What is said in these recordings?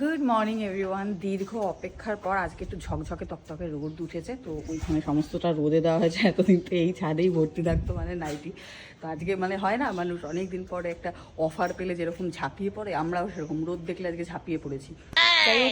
Good morning everyone দীর্ঘ অপেক্ষার পর আজকে একটু ঝকঝকে তকতকে রোদ উঠেছে, তো ওইখানে সমস্তটা রোদে দেওয়া হয়েছে। এতদিন তো এই ছাদেই ভর্তি থাকতো মানে নাইটি। তো আজকে মানে হয় না, মানুষ অনেক দিন পরে একটা অফার পেলে যেরকম ঝাঁপিয়ে পড়ে, আমরাও সেরকম রোদ দেখলে আজকে ঝাঁপিয়ে পড়েছি।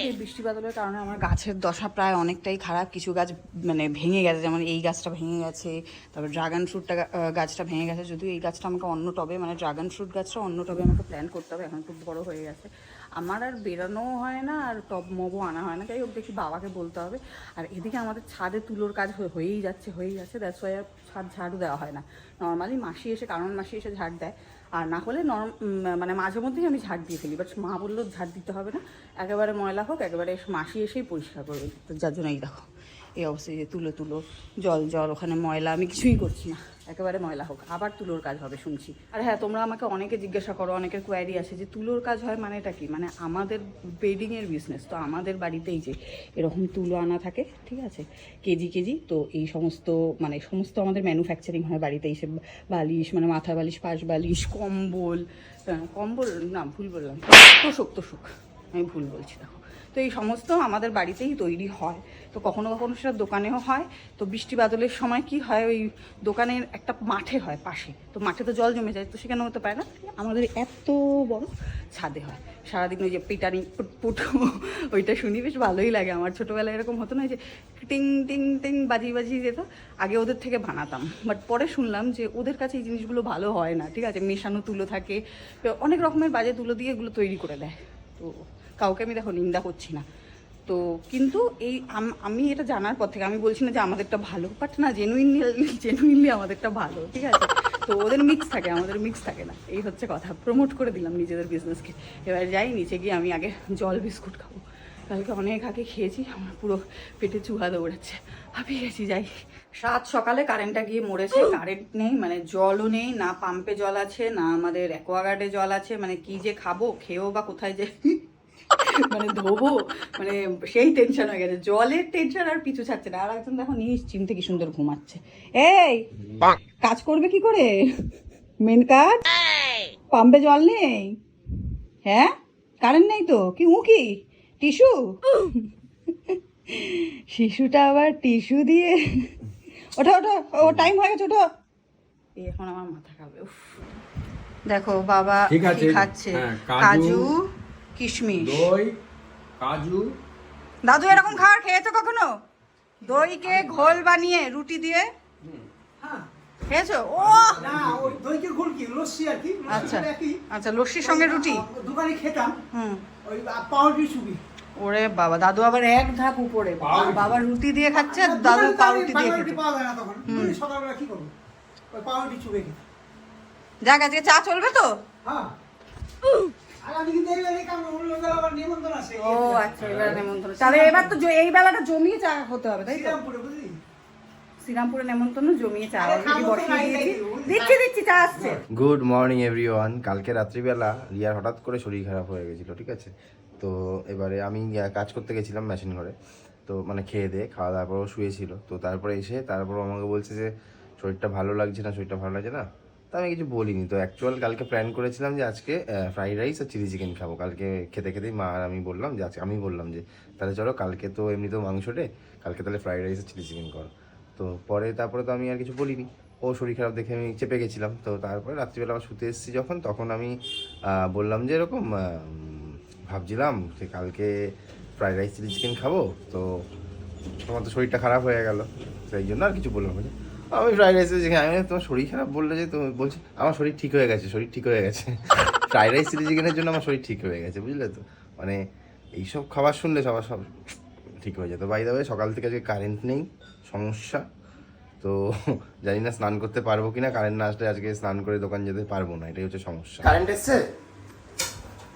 এই বৃষ্টি বাদলের কারণে আমার গাছের দশা প্রায় অনেকটাই খারাপ। কিছু গাছ মানে ভেঙে গেছে, যেমন এই গাছটা ভেঙে গেছে, তারপর ড্রাগন ফ্রুটটা গাছটা ভেঙে গেছে। যদিও এই গাছটা আমাকে অন্য টবে মানে ড্রাগন ফ্রুট গাছটা অন্য টবে আমাকে প্ল্যান করতে হবে, এখন খুব বড় হয়ে গেছে। আমার আর বেরোনোও হয় না, আর টব মবও আনা হয় না। যাই হোক, দেখি বাবাকে বলতে হবে। আর এদিকে আমাদের ছাদে তুলোর কাজ হয়ে- হয়েই যাচ্ছে হয়েই যাচ্ছে। দ্যাটস ওয়াই আর ছাদ ঝাড়ু দেওয়া হয় না। নর্মালি মাসি এসে, কারণ মাসি এসে ঝাড় দেয়। আর না হলে নর্ম মানে মাঝে মধ্যেই আমি ঝাড় দিয়ে ফেলি। বাট মা বলল, ঝাড় দিতে হবে না। একেবারে ময়লা হোক, একেবারে মাসি এসেই পরিষ্কার করবে। যার জন্য এই দেখো, এই অবস্থায় যে তুলো তুলো, জল জল, ওখানে ময়লা, আমি কিছুই করছি না। একেবারে ময়লা হোক। আবার তুলোর কাজ হবে, শুনছি। আর হ্যাঁ তোমরা আমাকে অনেকে জিজ্ঞাসা করো অনেকের কোয়ারি আছে যে তুলোর কাজ হয় মানেটা কি? মানে আমাদের বেডিংয়ের বিজনেস তো আমাদের বাড়িতেই যে এরকম তুলো আনা থাকে, ঠিক আছে? কেজি কেজি, তো এই সমস্ত মানে সমস্ত আমাদের ম্যানুফ্যাকচারিং হয় বাড়িতেই সে বালিশ মানে মাথা বালিশ, পাশ বালিশ, কম্বল কম্বল, না, ভুল বললাম, তোষক তোষক। আমি ভুল বলছি দেখো। তো এই সমস্ত আমাদের বাড়িতেই তৈরি হয়। তো কখনো কখনো সেটা দোকানেও হয়। তো বৃষ্টি বাদলের সময় কি হয়? ওই দোকানের একটা মাঠে হয় পাশে। তো মাঠে তো জল জমে যায়, তো সেখানে হতে পারে না। আমাদের এত বড় ছাদে হয়। সারাদিন ওই যে পিটানি পুট ওইটা শুনি বেশ ভালোই লাগে। আমার ছোটোবেলায় এরকম হতো না যে টিং টিং টিং বাজিয়ে বাজিয়ে যেত। আগে ওদের থেকে বানাতাম। বাট পরে শুনলাম যে ওদের কাছে এই জিনিসগুলো ভালো হয় না। ঠিক আছে? মেশানো তুলো থাকে। অনেক রকমের বাজে তুলো দিয়ে এগুলো তৈরি করে দেয়। তো কাউকে আমি দেখো নিন্দা করছি না। তো কিন্তু এই আম- এটা জানার পর থেকে আমি বলছি না যে আমাদেরটা ভালো বাট না জেনুইনলি জেনুইনলি আমাদেরটা ভালো, ঠিক আছে? তো ওদের মিক্স থাকে, আমাদের মিক্স থাকে না। এই হচ্ছে কথা। প্রমোট করে দিলাম নিজেদের বিজনেসকে এবার যাই, নিচে গিয়ে আমি আগে জল বিস্কুট খাব। কালকে অনেক আগে খেয়েছি, আমার পুরো পেটে চুহা দৌড়াচ্ছে। হাঁপিয়ে গেছি, যাই। সাত সকালে কারেন্টটা গিয়ে মরেছে কারেন্ট নেই মানে জলও নেই, না পাম্পে জল আছে, না আমাদের অ্যাকোয়াগার্ডে জল আছে মানে কি যে খাব, খেয়েও বা কোথায় যে মানে ধোবো মানে সেই টেনশন হয়ে গেছে। জলের টেনশন আর পিছু ছাড়ছে না। আর একজন দেখো নিশ্চিন্তে কি সুন্দর ঘুমাচ্ছে। এই কাজ করবে কি করে? মেন কাজ? পাম্পে জল নেই? হ্যাঁ? কারেন্ট নেই তো? কি উকি টিস্যু শিশুটা আবার টিস্যু দিয়ে ওঠো ওঠো ও টাইম হয়ে গেছে ওঠো। এখন আমার মাথা খাবে উফ। দেখো বাবা ঠিক আছে। খাচ্ছে? হ্যাঁ, কাজু কিশমিশ। দই কাজু। দাদু এরকম খাবার খেয়েছো কখনো? দইকে ঘোল বানিয়ে রুটি দিয়ে? খেয়েছো? ও! না ওই দইকে ঘোল কি? লস্যি আর কি? আচ্ছা। আচ্ছা লস্যির সঙ্গে রুটি? দোকানে খেতাম। হুম। ওই পাউরুটি চুবি ওরে বাবা দাদু আবার এক ধাপ উপরে। বাবা রুটি দিয়ে খাচ্ছে দাদু পাউরুটি দিয়ে পাউরুটি খেতে। পাওয়া যায় না তখন। সকালবেলা কি করব? ওই পাউরুটি চুবে খেতে। যাক আজকে চা চলবে তো? হ্যাঁ। আর আমি কিন্তু এই বেলায় কাম অন্য বেলা আবার নিমন্ত্রণ আছে। ও আচ্ছা এবার নেমন্তন্ন তাহলে এবার তো এই বেলাটা জমিয়ে চা হতে হবে তাই তো? শ্রীরামপুরে নেমন্তন্ন জমিয়ে চা অলরেডি বসিয়ে দিয়েছি। নাকি? দিচ্ছি দিচ্ছি চা আসছে। গুড মর্নিং এভরিওয়ান কালকে রাত্রিবেলা রিয়ার হঠাৎ করে শরীর খারাপ হয়ে গেছিল ঠিক আছে? তো এবারে আমি কাজ করতে গেছিলাম মেশিন ঘরে। তো মানে খেয়ে দিয়ে খাওয়া দাওয়ার পরও শুয়েছিল। তো তারপরে এসে তারপর আমাকে বলছে যে শরীরটা ভালো লাগছে না শরীরটা ভালো লাগছে না? তো আমি কিছু বলিনি। তো অ্যাকচুয়াল কালকে প্ল্যান করেছিলাম যে আজকে ফ্রাইড রাইস আর চিলি চিকেন খাব। কালকে খেতে খেতেই মা আর আমি বললাম যে, আজকে আমি বললাম যে, তাহলে চলো কালকে তো এমনিতেও মাংস ডে কালকে তাহলে ফ্রাইড রাইস আর চিলি চিকেন করো। তো পরে তারপরে তো আমি আর কিছু বলিনি। ও শরীর খারাপ দেখে আমি চেপে গেছিলাম। তো তারপরে রাত্রিবেলা আমার শুতে এসেছি যখন, তখন আমি বললাম যে এরকম ভাবছিলাম যে কালকে ফ্রাইড রাইস চিলি চিকেন খাব। তো তোমার তো শরীরটা খারাপ হয়ে গেল। সেই জন্য আর কিছু বললাম না। আমি ফ্রাইড রাইস চিকেন আমি তোমার শরীর খারাপ বললে যে তুমি বলছি আমার শরীর ঠিক হয়ে গেছে শরীর ঠিক হয়ে গেছে। ফ্রাইড রাইস চিলি চিকেনের জন্য আমার শরীর ঠিক হয়ে গেছে বুঝলে তো? মানে এইসব খাবার শুনলে সবার সব ঠিক হয়ে যেত। বাই দাবে সকাল থেকে আজকে কারেন্ট নেই সমস্যা। তো জানি না স্নান করতে পারব কিনা কারেন্ট না আসলে আজকে স্নান করে দোকান যেতে পারব না এটাই হচ্ছে সমস্যা। কারেন্ট এসছে?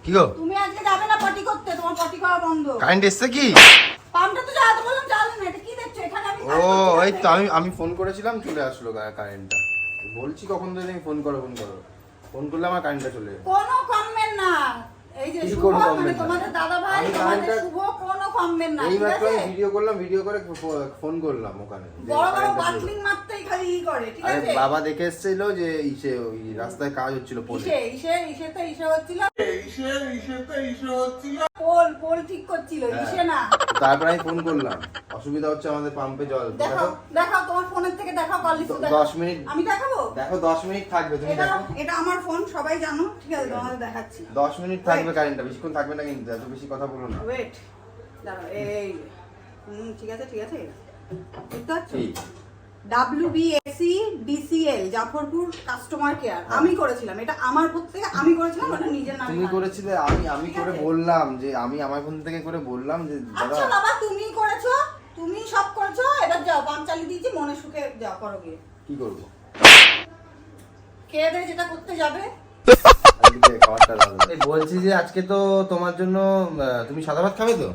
কি গো? তুমি আজকে যাবে না পটি করতে তোমার পটি করা বন্ধ। কারেন্ট এসছে কি? পাম্পটা তো জ্বালাতে বললাম জ্বালানো না এটা কি দেখছ এখানে আমি ও এই তো আমি আমি ফোন করেছিলাম চলে আসলো কারেন্টটা বলছি কখন ধরে আমি ফোন করো ফোন করো। ফোন করলে আমার কারেন্টটা চলে এলো। কোনো কমেন্ট না। এই যে শুভ মানে তোমাদের দাদা ভাই তোমাদের শুভ কোনো থামবেন না এই মাত্র আমি ভিডিও করলাম ভিডিও করে ফোন করলাম ওখানে। বড় বড় বাটলিং মারতেই খালি ই করে ঠিক আরে আছে? বাবা দেখে এসেছিল যে ইসে ওই রাস্তায় কাজ হচ্ছিল পোলে। ইসে ইসে ইসে তো ইসে হচ্ছিল। পোল পোল ঠিক করছিল হ্যাঁ। ইসে না। তারপর আমি ফোন করলাম। অসুবিধা হচ্ছে আমাদের পাম্পে জল। দেখো দেখো তোমার ফোনের থেকে দেখো কল লিস্ট দ- দশ মিনিট। আমি দেখাবো? দেখো দশ মিনিট থাকবে তুমি দেখো। এটা আমার ফোন সবাই জানো। ঠিক আছে তোমাকে দেখাচ্ছি। দশ মিনিট থাকবে কারেন্টটা বেশিক্ষণ থাকবে না কিন্তু এত বেশি কথা বলো না। ওয়েট দাঁড়াও এই হুম ঠিক আছে ঠিক আছে। ঠিক ঠিক WBSE DCL Jafarpur customer care আমি করেছিলাম এটা আমার থেকে আমি করেছিলাম ওটা নিজের নামে তুমি করেছিলে আমি আমি করে বললাম যে আমি আমার ফোন থেকে করে বললাম যে দাদা আচ্ছা বাবা তুমি করেছ তুমি সব করেছ এবার যাও পাম চালিয়ে দিয়েছি মনে সুখে যাও করো গিয়ে। কি করব? খেয়ে দিয়ে যেটা করতে যাবে। বলছি যে আজকে তো তোমার জন্য তুমি সাদা ভাত খাবে তো?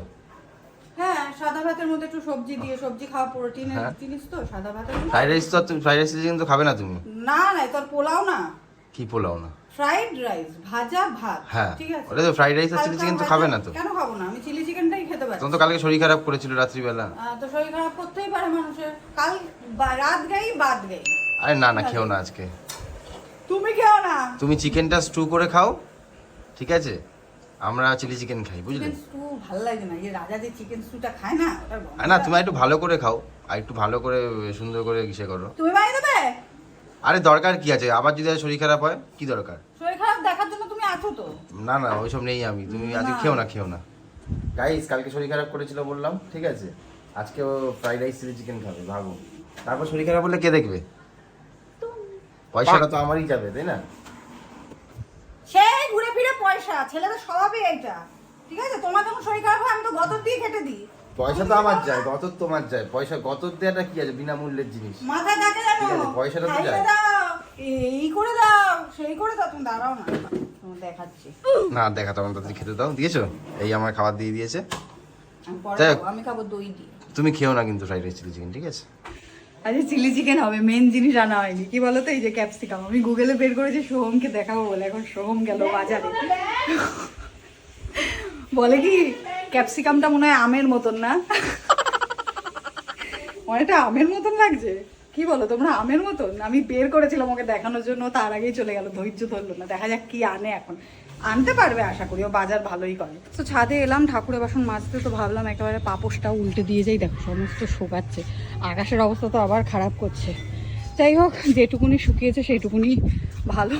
হ্যাঁ সাদা ভাতের মধ্যে একটু সবজি দিয়ে সবজি খাওয়া প্রোটিনের হ্যাঁ। জিনিস তো সাদা ভাতের মধ্যে। ফ্রাইড রাইস তো তুমি ফ্রাইড রাইস কিন্তু খাবে না তুমি? না না তোর পোলাও না। কি পোলাও না? ফ্রাইড রাইস ভাজা ভাত হ্যাঁ ঠিক আছে। ওটা তো ফ্রাইড রাইস আর চিলি চিকেন তো খাবে না তো। কেন খাব না? আমি চিলি চিকেনটাই খেতে পারি। তো কালকে শরীর খারাপ করেছিল রাত্রিবেলা। তো শরীর খারাপ করতেই পারে মানুষের। কাল রাত গাই বাদ গাই। আরে না না খেও না আজকে। তুমি খেও না। তুমি চিকেনটা স্টু করে খাও ঠিক আছে? আমরা চিলি চিকেন খাই বুঝলে? ভালো লাগে না এই রাজা যে চিকেন স্টুটা খায় না তুমি একটু ভালো করে খাও আর একটু ভালো করে সুন্দর করে কিসে করো। তুমি বানিয়ে দেবে? আরে দরকার কি আছে? আবার যদি শরীর খারাপ হয় কি দরকার? শরীর খারাপ দেখার জন্য তুমি আছো তো। না না ওইসব নেই আমি। তুমি আজকে খেও না খেও না। গাইস কালকে শরীর খারাপ করেছিল বললাম ঠিক আছে? আজকে ও ফ্রাইড রাইস চিলি চিকেন খাবে ভাবো। তারপর শরীর খারাপ হলে কে দেখবে? পয়সাটা তো আমারই যাবে তাই না? পয়সা ছেলেদের স্বভাবই এইটা। ঠিক আছে? তোমার যখন শরীর খারাপ হয় আমি তো গত দিয়ে খেটে দিই। পয়সা তো আমার যায় গতর তোমার যায়। পয়সা গতর দেওয়াটা কি আছে? বিনামূল্যের জিনিস। মাথা থাকে জানো পয়সাটা তো যায়। এই করে দাও সেই করে দাও তুমি দাঁড়াও না। দেখাচ্ছি। না দেখা তখন তাড়াতাড়ি খেতে দাও। দিয়েছ? এই আমার খাবার দিয়ে দিয়েছে। আমি খাব দই দিয়ে। তুমি খেও না কিন্তু ফ্রাইড রাইস চিলি চিকেন ঠিক আছে? আচ্ছা চিলি চিকেন হবে মেন জিনিস আনা হয়নি। কি বলতো, এই যে ক্যাপসিকাম আমি গুগলে বের করেছি, সোহমকে দেখাবো বলে। এখন সোহম গেল বাজারে। বলে কি ক্যাপসিকামটা মনে হয় আমের মতন না? অনেকটা আমের মতন লাগছে? কি বলো, তোমরা আমের মতন? আমি বের করেছিলাম ওকে দেখানোর জন্য, তার আগেই চলে গেল, ধৈর্য ধরলো না। দেখা যাক কি আনে এখন। আনতে পারবে আশা করি, ও বাজার ভালোই করে। তো ছাদে এলাম, ঠাকুরের বাসন মাজতে তো ভাবলাম একেবারে পাপোশটাও উল্টে দিয়ে যাই, দেখো সমস্ত শোকাচ্ছে। আকাশের অবস্থা তো আবার খারাপ করছে। যাই হোক, যেটুকুনি শুকিয়েছে সেইটুকুনি ভালো।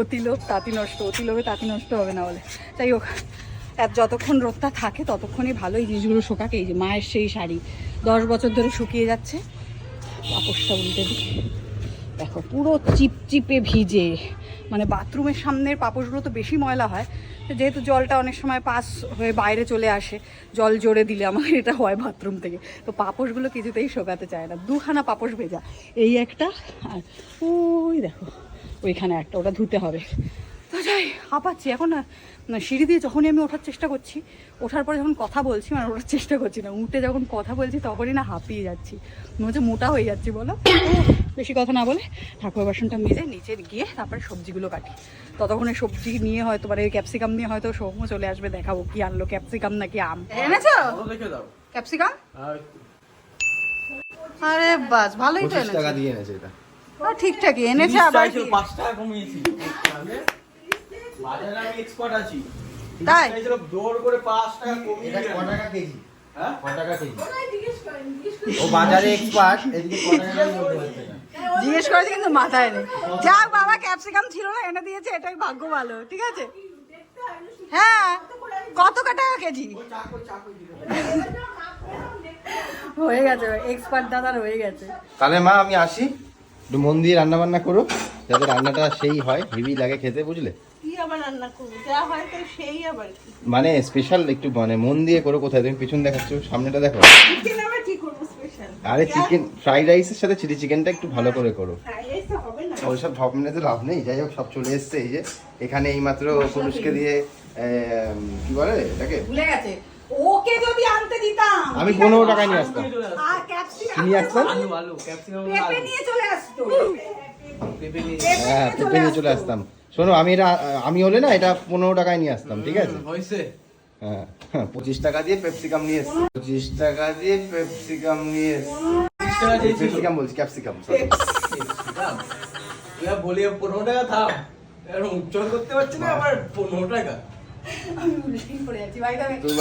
অতিলোক তাঁতি নষ্ট অতিলোভে তাঁতি নষ্ট হবে না বলে। যাই হোক যতক্ষণ রোদটা থাকে ততক্ষণই ভালো এই জিনিসগুলো শোকাক। এই যে মায়ের সেই শাড়ি, দশ বছর ধরে শুকিয়ে যাচ্ছে। পাপোশটা উল্টে দিই দেখো পুরো চিপচিপে ভিজে। মানে বাথরুমের সামনের পাপোশগুলো তো বেশি ময়লা হয়। যেহেতু জলটা অনেক সময় পাস হয়ে বাইরে চলে আসে, জল জোরে দিলে আমার এটা হয় বাথরুম থেকে। তো পাপোশগুলো কিছুতেই শোকাতে চায় না। দুখানা পাপোশ ভেজা। এই একটা আর ওই দেখো, ওইখানে একটা, ওটা ধুতে হবে। তো যাই, হাঁপাচ্ছি। এখন সিঁড়ি দিয়ে যখনই আমি ওঠার চেষ্টা করছি ওঠার পরে যখন কথা বলছি মানে ওঠার চেষ্টা করছি না উঠে যখন কথা বলছি তখনই না হাঁপিয়ে যাচ্ছি। মনে হচ্ছে মোটা হয়ে যাচ্ছি বলো? বেশি কথা না বলে ঠাকুর বাসনটা মেজে নিচে গিয়ে তারপরে সবজিগুলো কাটি। ততক্ষণে সবজি নিয়ে হয়তো মানে ক্যাপসিকাম নিয়ে হয়তো সৌম্য চলে আসবে দেখাবো কি আনলো ক্যাপসিকাম নাকি আম। এনেছো? ক্যাপসিকাম? আরে বাস ভালোই তো পঁচিশ টাকা দিয়ে এনেছে এটা। ঠিকঠাকই এনেছে আবার চাইছিল কি? পাঁচ টাকা কমিয়েছি। বাজারে আমি এক্সপার্ট আছি। তাই? জোর করে পাঁচ টাকা কমিয়ে এটা ক টাকা কেজি? হ্যাঁ? ক টাকা কেজি? ও বাজারে এক্সপার্ট এদিকে ক টাকা কেজি বলতে পারছে না জিজ্ঞেস করেছি কিন্তু মাথায় নেই। যাক বাবা ক্যাপসিকাম ছিল না এনে দিয়েছে এটাই ভাগ্য ভালো ঠিক আছে? হ্যাঁ কত টাকা কেজি? হয়ে গেছে এক্সপার্ট দাদার হয়ে গেছে। তাহলে মা আমি আসি। একটু মন দিয়ে রান্না বান্না করো যাতে রান্নাটা সেই হয় হেভি লাগে খেতে বুঝলে? কি আবার রান্না করব? যা হয় তো সেই আবার কি? মানে স্পেশাল একটু মানে মন দিয়ে করো কোথায় তুমি পিছন দেখাচ্ছ সামনেটা দেখো। চিকেন আবার কি করব স্পেশাল আরে চিকেন ফ্রাইড রাইসের সাথে চিলি চিকেনটা একটু ভালো করে করো। ফ্রাইড রাইস তো হবে না। ওইসব ভাবনে তো লাভ নেই যাই হোক সব চলে এসছে এই যে। এখানে এইমাত্র পুরুষকে দিয়ে কি বলে এটাকে? ভুলে গেছে। ওকে যদি আনতে দিতাম। আমি পনেরো টাকায় নিয়ে আসতাম। আর ক্যাপসিকাম নিয়ে আসতাম? আলু। আলু ক্যাপসিকাম নিয়ে চলে আসতো। হ্যাঁ পেঁপে নিয়ে চলে আসতাম। শোনো আমি এটা আমি হলে না এটা পনেরো টাকায় নিয়ে আসতাম ঠিক আছে? হ্যাঁ হ্যাঁ, পঁচিশ টাকা দিয়ে পেপসিকাম নিয়ে এসছি। পঁচিশ টাকা দিয়ে পেপসিকাম নিয়ে এসছি। পেপসিকাম বলছি ক্যাপসিকাম। বলি পনেরো টাকা থাম। উচ্চারণ করতে পারছি না আবার পনেরো টাকা।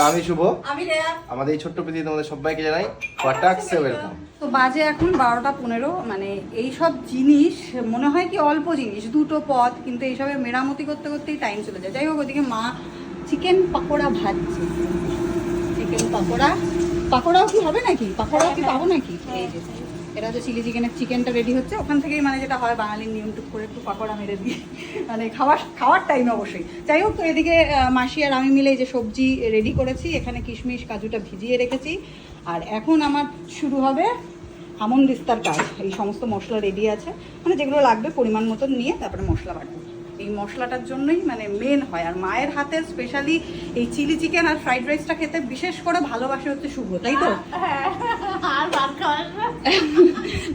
আমি শুভ। আমি রেয়া। আমাদের এই ছোট্ট পৃথিবী তোমাদের সবাইকে জানাই কটাক্সে ওয়েলকাম তো বাজে এখন বারোটা পনেরো মানে এই সব জিনিস মনে হয় কি অল্প জিনিস দুটো পদ কিন্তু এইসবে মেরামতি করতে করতেই টাইম চলে যায়। যাই হোক ওদিকে মা চিকেন পাকোড়া ভাজছে। চিকেন পাকোড়া। পাকোড়াও কি হবে নাকি? পাকোড়াও কি পাবো নাকি? এই যে। এটা হচ্ছে চিলি চিকেনের চিকেনটা রেডি হচ্ছে। ওখান থেকেই মানে যেটা হয় বাঙালির নিয়ম টুক করে একটু পাকোড়া মেরে দিয়ে। মানে খাওয়ার খাওয়ার টাইম অবশ্যই। যাই হোক, তো এদিকে মাসি আর আমি মিলে যে সবজি রেডি করেছি, এখানে কিশমিশ, কাজুটা ভিজিয়ে রেখেছি। আর এখন আমার শুরু হবে হামন দিস্তার কাজ। এই সমস্ত মশলা রেডি আছে। মানে যেগুলো লাগবে পরিমাণ মতন নিয়ে তারপরে মশলা বাটবো। এই মশলাটার জন্যই মানে মেন হয়। আর মায়ের হাতের স্পেশালি এই চিলি চিকেন আর ফ্রাইড রাইসটা খেতে বিশেষ করে ভালোবাসে হচ্ছে শুভ তাই তো? আর না।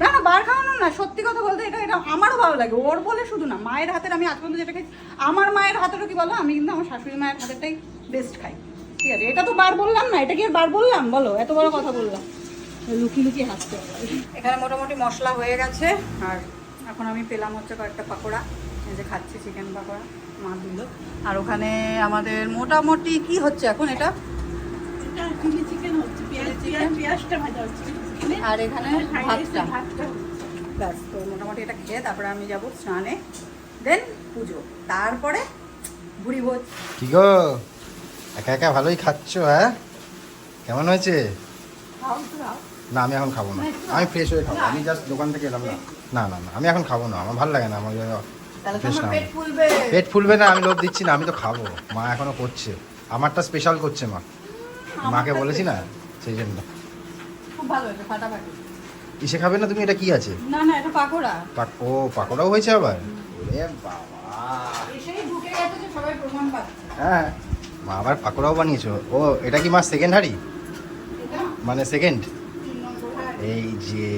না বার খাওয়ানো না সত্যি কথা বলতে এটা এটা আমারও ভালো লাগে। ওর বলে শুধু না মায়ের হাতের আমি আজ পর্যন্ত যেটা খাই আমার মায়ের হাতেরও কি বলো আমি কিন্তু আমার শাশুড়ি মায়ের হাতেরটাই বেস্ট খাই। ঠিক আছে এটা তো বার বললাম না এটা কি আর বার বললাম? বলো এত বড় কথা বললাম। লুকিয়ে লুকিয়ে হাসতে এখানে মোটামুটি মশলা হয়ে গেছে আর এখন আমি পেলাম হচ্ছে কয়েকটা পাকোড়া। এই যে খাচ্ছি চিকেন পাকোড়া মা দিল। আর ওখানে আমাদের মোটামুটি কি হচ্ছে এখন এটা? এটা চিলি চিকেন হচ্ছে পেঁয়াজ পেঁয়াজ পেঁয়াজটা ভাজা হচ্ছে আর এখানে ভাতটা। ব্যাস তো মোটামুটি এটা খেয়ে তারপরে আমি যাব স্নানে। দেন পুজো। তারপরে বুড়ি ভোজ। কি গো? একা একা ভালোই খাচ্ছ হ্যাঁ? কেমন হয়েছে? না আমি এখন খাব না। আমি ফ্রেশ হয়ে খাব। আমি জাস্ট দোকান থেকে এলাম না। না না না আমি এখন খাব না। আমার ভালো লাগে না। আমার পেট ফুলবে। না আমি লোভ দিচ্ছি না আমি তো খাব। মা এখনও করছে। আমারটা স্পেশাল করছে মা। মাকে বলেছি না? সেই জন্য। ইসে খাবে না তুমি? এটা কি আছে? না না এটা পাকোড়া। ও পাকোড়াও হয়েছে আবার? ওরে বাবা। এসেই ঢুকে গেছে যে সবাই প্রমাণ পাচ্ছে। হ্যাঁ। মা আবার পাকোড়াও বানিয়েছো। ও এটা কি মা সেকেন্ড হাড়ি? মানে সেকেন্ড। এই যে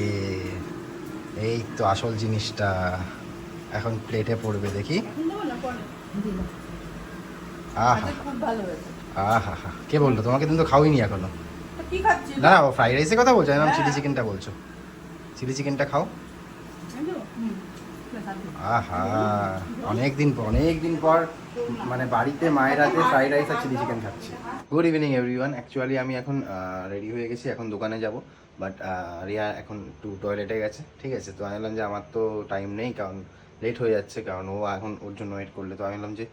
এই তো আসল জিনিসটা। এখন প্লেটে পড়বে দেখি? আহা। আহা হা। কে বলল? তোমাকে কিন্তু খাওয়াইনি এখনও। না না ফ্রাইড রাইসের কথা বলছো আমি হ্যাঁ। চিলি চিকেনটা বলছো। চিলি চিকেনটা খাও? আহা অনেক দিন পর অনেক দিন পর মানে বাড়িতে মায়ের হাতে ফ্রাইড রাইস আর চিলি চিকেন খাচ্ছি। গুড ইভিনিং এভরিওয়ান অ্যাকচুয়ালি আমি এখন রেডি হয়ে গেছি এখন দোকানে যাব। বাট রিয়া এখন একটু টয়লেটে গেছে ঠিক আছে? তো আমি বললাম যে আমার তো টাইম নেই কারণ লেট হয়ে যাচ্ছে, কারণ ও এখন ওর জন্য ওয়েট করলে। তো আমি বললাম যে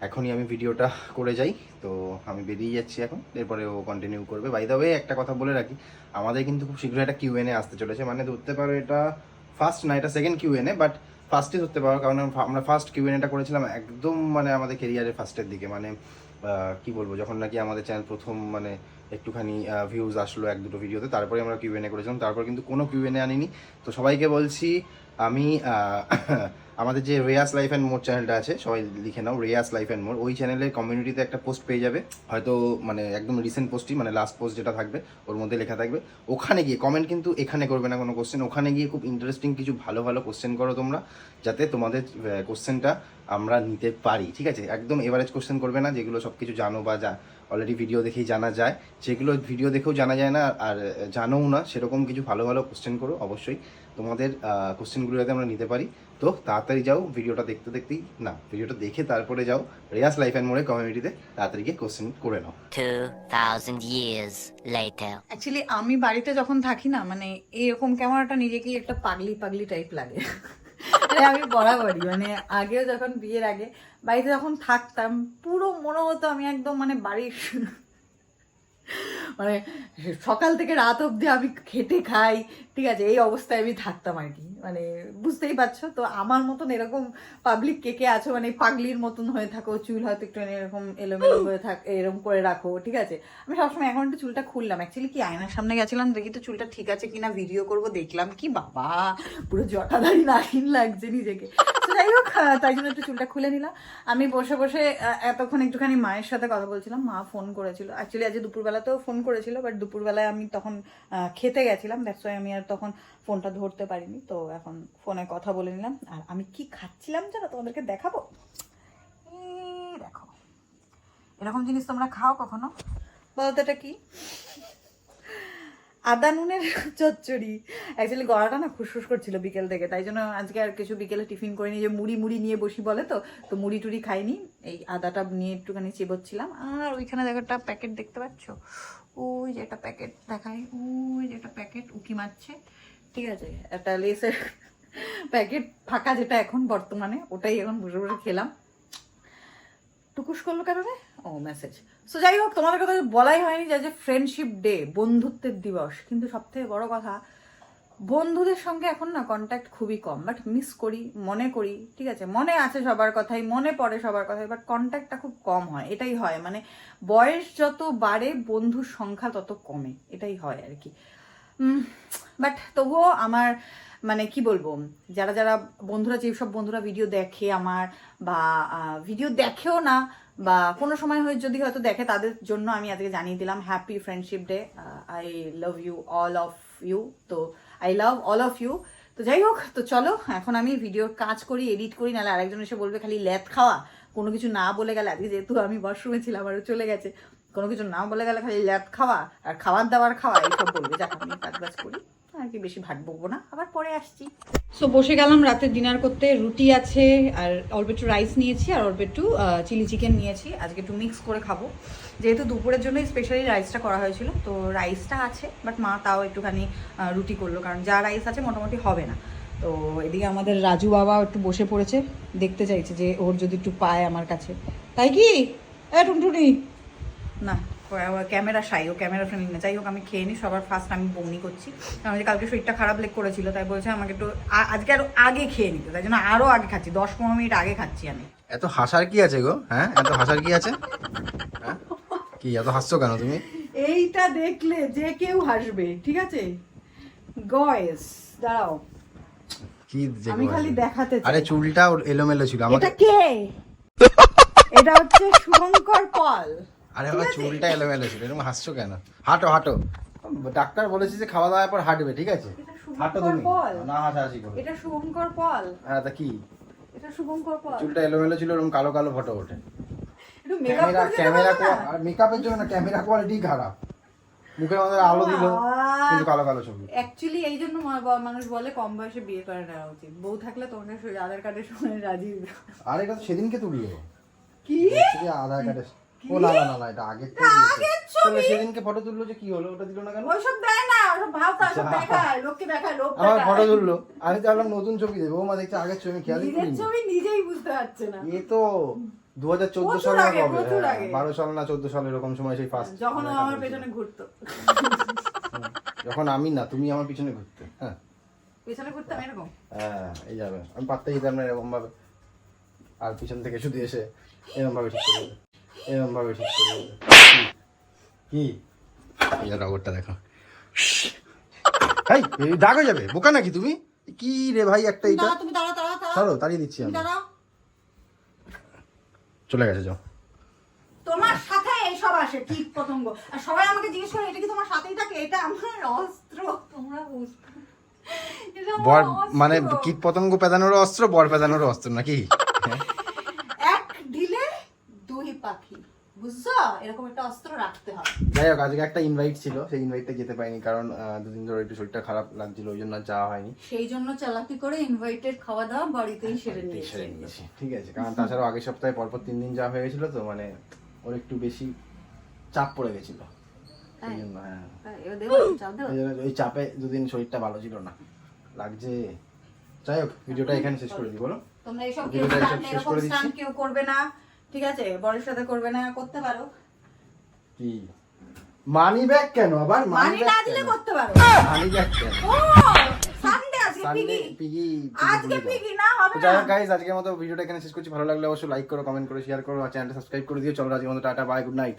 এখনই আমি ভিডিওটা করে যাই। তো আমি বেরিয়ে যাচ্ছি এখন, এরপরে ও কন্টিনিউ করবে। বাই দ্য ওয়ে একটা কথা বলে রাখি, আমাদের কিন্তু খুব শীঘ্রই একটা কিউএনএ আসতে চলেছে। মানে ধরতে পারো এটা ফার্স্ট না, এটা সেকেন্ড কিউএনএ বাট ফার্স্টে ধরতে পারো। কারণ আমরা- ফার্স্ট ফার্স্ট কিউএনএটা করেছিলাম একদম মানে আমাদের কেরিয়ারের ফার্স্টের দিকে। মানে কি বলব, যখন নাকি আমাদের চ্যানেল প্রথম মানে একটুখানি ভিউজ আসলো এক দুটো ভিডিওতে তারপরে আমরা কিউএনএ করেছিলাম। তারপর কিন্তু কোনো কিউএনএ আনিনি। তো সবাইকে বলছি, আমি আমাদের যে রেয়াস লাইফ অ্যান্ড মোর চ্যানেলটা আছে, সবাই লিখে নাও রেয়াস লাইফ অ্যান্ড মোর ওই চ্যানেলের কমিউনিটিতে একটা পোস্ট পেয়ে যাবে। হয়তো মানে একদম রিসেন্ট পোস্টই মানে লাস্ট পোস্ট যেটা থাকবে, ওর মধ্যে লেখা থাকবে। ওখানে গিয়ে কমেন্ট কিন্তু এখানে করবে না কোনো কোশ্চেন ওখানে গিয়ে খুব ইন্টারেস্টিং কিছু ভালো ভালো কোশ্চেন করো তোমরা, যাতে তোমাদের কোশ্চেনটা আমরা নিতে পারি। ঠিক আছে? একদম এভারেজ কোশ্চেন করবে না, যেগুলো সব কিছু জানো বা যা। অলরেডি ভিডিও দেখেই জানা যায়। যেগুলো ভিডিও দেখেও জানা যায় না আর জানোও না সেরকম কিছু ভালো ভালো কোশ্চেন করো অবশ্যই। তোমাদের কোশ্চেনগুলো যাতে আমরা নিতে পারি। তো তাড়াতাড়ি যাও ভিডিওটা দেখতে দেখতেই না ভিডিওটা দেখে তারপরে যাও রেয়াস লাইফ অ্যান্ড মোড়ে কমিউনিটিতে তাড়াতাড়ি গিয়ে কোশ্চেন করে নাও। 2,000 years later. অ্যাকচুয়ালি আমি বাড়িতে যখন থাকি না মানে এরকম ক্যামেরাটা নিজেকেই একটা পাগলি পাগলি টাইপ লাগে। আমি বরাবরই মানে আগেও যখন বিয়ের আগে বাড়িতে যখন থাকতাম, পুরো মনে হতো আমি একদম মানে বাড়ির মানে সকাল থেকে রাত অবধি আমি খেটে খাই ঠিক আছে এই অবস্থায় আমি থাকতাম আর কি। মানে বুঝতেই পারছ? তো আমার মতন এরকম পাবলিক কে কে আছো? মানে পাগলির মতন হয়ে থাকো চুল হয়তো একটু এরকম এলোমেলো হয়ে থাক এরকম করে রাখো ঠিক আছে? আমি সবসময় এখন একটু চুলটা খুললাম। অ্যাকচুয়ালি কি আয়নার সামনে গেছিলাম দেখি তো চুলটা ঠিক আছে কিনা ভিডিও করব দেখলাম কি বাবা পুরো জটাধারী নাহিন লাগছে নিজেকে। যাই হোক তাই জন্য একটু চুলটা খুলে নিলাম। আমি বসে বসে এতক্ষণ একটুখানি মায়ের সাথে কথা বলছিলাম মা ফোন করেছিল। অ্যাকচুয়ালি আজ দুপুরবেলাতেও ফোন করেছিল বাট দুপুরবেলায় আমি তখন আহ, খেতে গেছিলাম দ্যাটস ওয়াই আমি আর তখন ফোনটা ধরতে পারিনি, তো এখন ফোনে কথা বলে নিলাম। আর আমি কি খাচ্ছিলাম জানো? তোমাদেরকে দেখাবো? দেখো। এরকম জিনিস তোমরা খাও কখনো? বলো তো এটা কি? আদা নুনের চচ্চড়ি। অ্যাকচুয়ালি গলাটা না ফুসফুস করছিল বিকেল থেকে, তাই জন্য আজকে আর কিছু বিকেলে টিফিন করিনি যে মুড়ি মুড়ি নিয়ে বসি বলে তো তো মুড়ি টুড়ি খাইনি। এই আদাটা নিয়ে একটুখানি চিবোচ্ছিলাম। আর ওইখানে দেখো একটা প্যাকেট দেখতে পাচ্ছ? ওই যে একটা প্যাকেট দেখায় ওই যে একটা প্যাকেট, উকি মারছে। ঠিক আছে, একটা লেসের প্যাকেট ফাঁকা যেটা এখন বর্তমানে, ওটাই এখন বসে বসে খেলাম। টুকুস করল রে? ও মেসেজ সো যাই হোক, তোমাদের কথা বলাই হয়নি যে ফ্রেন্ডশিপ ডে বন্ধুত্বের দিবস। কিন্তু সবথেকে বড় কথা বন্ধুদের সঙ্গে এখন না কন্ট্যাক্ট খুবই কম বাট মিস করি, মনে করি, ঠিক আছে? মনে আছে সবার কথাই, মনে পড়ে সবার কথাই বাট কন্ট্যাক্টটা খুব কম হয়, এটাই হয়। মানে বয়স যত বাড়ে, বন্ধুর সংখ্যা তত কমে, এটাই হয় আর কি। বাট তবুও আমার মানে কি বলব, যারা যারা বন্ধুরা যেসব বন্ধুরা ভিডিও দেখে আমার, বা ভিডিও দেখেও না, বা কোনো সময় হয় যদি হয়তো দেখে, তাদের জন্য আমি আজকে জানিয়ে দিলাম happy friendship day I love you all of you তো I love all of you তো যাই হোক, তো চলো, এখন আমি ভিডিওর কাজ করি এডিট করি, নাহলে আরেকজন এসে বলবে খালি ল্যাথ খাওয়া। কোনো কিছু না বলে গেলে, আজকে যেহেতু আমি ওয়াশরুমে ছিলাম আরও চলে গেছে, কোনো কিছু না বলে গেলে খালি ল্যাথ খাওয়া, আর খাবার দাবার খাওয়া, এইসব বলবে। যাক, আমি কাজ বাজ করি। আর কি বেশি ভাট বকবো না আবার পরে আসছি। সো বসে গেলাম রাতে ডিনার করতে রুটি আছে আর অল্প একটু রাইস নিয়েছি আর অল্প একটু চিলি চিকেন নিয়েছি। আজকে একটু মিক্স করে খাব। যেহেতু দুপুরের জন্য স্পেশালি রাইসটা করা হয়েছিল তো রাইসটা আছে বাট মা তাও একটুখানি রুটি করল কারণ যা রাইস আছে মোটামুটি হবে না। তো এদিকে আমাদের রাজু বাবা একটু বসে পড়েছে দেখতে চাইছে যে ওর যদি একটু পায় আমার কাছে। তাই কি? এ টুনটুনি। না। ক্যামেরা সাই ও ক্যামেরা ফ্রেন্ডলি না। যাই হোক আমি খেয়ে নিই সবার ফার্স্ট আমি বমি করছি। কারণ যে কালকে শরীরটা খারাপ লেগ করেছিল তাই বলছে আমাকে একটু আজকে আরও আগে খেয়ে নিতে। তাই জন্য আরও আগে খাচ্ছি দশ পনেরো মিনিট আগে খাচ্ছি আমি। এত হাসার কি আছে গো? হ্যাঁ? এত হাসার কি আছে? হ্যাঁ? কি এত হাসছো কেন তুমি? এইটা দেখলে যে কেউ হাসবে ঠিক আছে? গয়েস দাঁড়াও। কি আমি খালি দেখাতে আরে চুলটা এলোমেলো ছিল। আমাকে এটা কে? এটা হচ্ছে শুভঙ্কর পল। আরে আমার চুলটা এলোমেলো ছিল এরকম হাসছো কেন? হাঁটো হাঁটো। ডাক্তার বলেছে যে খাওয়া দাওয়ার পর হাঁটবে ঠিক আছে? হাঁটো তুমি। না হাসাহাসি করো। এটা শুভঙ্কর পল। হ্যাঁ তা কি? এটা শুভঙ্কর পল। চুলটা এলোমেলো ছিল এরকম কালো কালো ফটো ওঠে। ক্যামেরা ক্যামেরা আর মেকআপের জন্য না ক্যামেরা কোয়ালিটি খারাপ। মুখের মধ্যে আলো দিল কিন্তু কালো কালো ছবি। অ্যাকচুয়ালি এই জন্য মানুষ বলে কম বয়সে বিয়ে করে নেওয়া উচিত। বউ থাকলে তোমাকে সে আধার কার্ডের সময় রাজি। আর এটা তো সেদিনকে তুললো কি? আধার কার্ডে ও না না না এটা তাহলে সেদিনকে ফটো তুললো যে কি হলো? ওটা দিল না কেন? ওইসব দেয় না ওসব ভাব সব দেখায় লোককে দেখায় লোক আমার ফটো তুললো। আমি ভাবলাম নতুন ছবি দেবো। ও মা দেখছে আগের ছবি খেয়ালই নিজের করিনি। ছবি নিজেই বুঝতে পারছে না। এ তো দু হাজার চোদ্দ সাল না কবে প্রচুর হ্যাঁ। বারো সাল না চোদ্দ সাল এরকম সময় সেই ফার্স্ট যখন আমার পেছনে ঘুরতো। যখন আমি না তুমি আমার পিছনে ঘুরতে। হ্যাঁ। পেছনে ঘুরতাম এরকম? হ্যাঁ এই যাবে। আমি দিতাম না এরকম ভাবে আর পিছন থেকে শুধু এসে এরকম ভাবে ঠিক করে দেবে। এরকম ভাবে ঠিক করে কি? এই যে রগরটা দেখো। দাগ হয়ে যাবে বোকা নাকি তুমি? কি রে ভাই একটা এইটা তুমি দাঁড়া দাঁড়া দাঁড়া ছাড়ো তাড়িয়ে দিচ্ছি আমি। চলে গেছে যাও। তোমার সাথে এইসব আসে কীট পতঙ্গ। আর সবাই আমাকে জিজ্ঞেস করে এটা কি তোমার সাথেই থাকে? এটা আমার অস্ত্র? তোমরা বুঝতে বর মানে কীট পতঙ্গ পেদানোর অস্ত্র বর পেদানোর অস্ত্র নাকি? পাখি। বুঝছ? এরকম একটা অস্ত্র রাখতে যাই হোক আজকে একটা ইনভাইট ছিল সেই ইনভাইটটা যেতে পারিনি কারণ দুদিন ধরে একটু শরীরটা খারাপ লাগছিল ওই জন্য যাওয়া হয়নি। সেই জন্য চালাকি করে ইনভাইটেড খাওয়া দাওয়া বাড়িতেই সেরে এই সেরে নিয়েছি। ঠিক আছে কারণ তাছাড়াও আগের সপ্তাহে পরপর তিন দিন যাওয়া হয়ে গেছিল তো মানে ওর একটু বেশি চাপ পড়ে গেছিল। হ্যাঁ। ওই চাপে দুদিন শরীরটা ভালো ছিল না। লাগছে। যাই হোক ভিডিওটা এখানে শেষ করে দিই বলো। তোমরা এইসব। কেউ করবে না। ঠিক আছে বরের সাথে করবে না করতে পারো। কি? মানি ব্যাগ কেন? আবার মানি না দিলে করতে পারো। মানি ব্যাগ কেন? ও সানডে আজকে সানডে পিগি পিগি আজকে পিগি না হবে না। হোক গাইজ আজকের মতো ভিডিওটা এখানে শেষ করছি। ভালো লাগলে অবশ্যই লাইক করো কমেন্ট করো শেয়ার করো আর চ্যানেলটা সাবস্ক্রাইব করে দিও। চলো আজকের মতো টাটা বাই গুড নাইট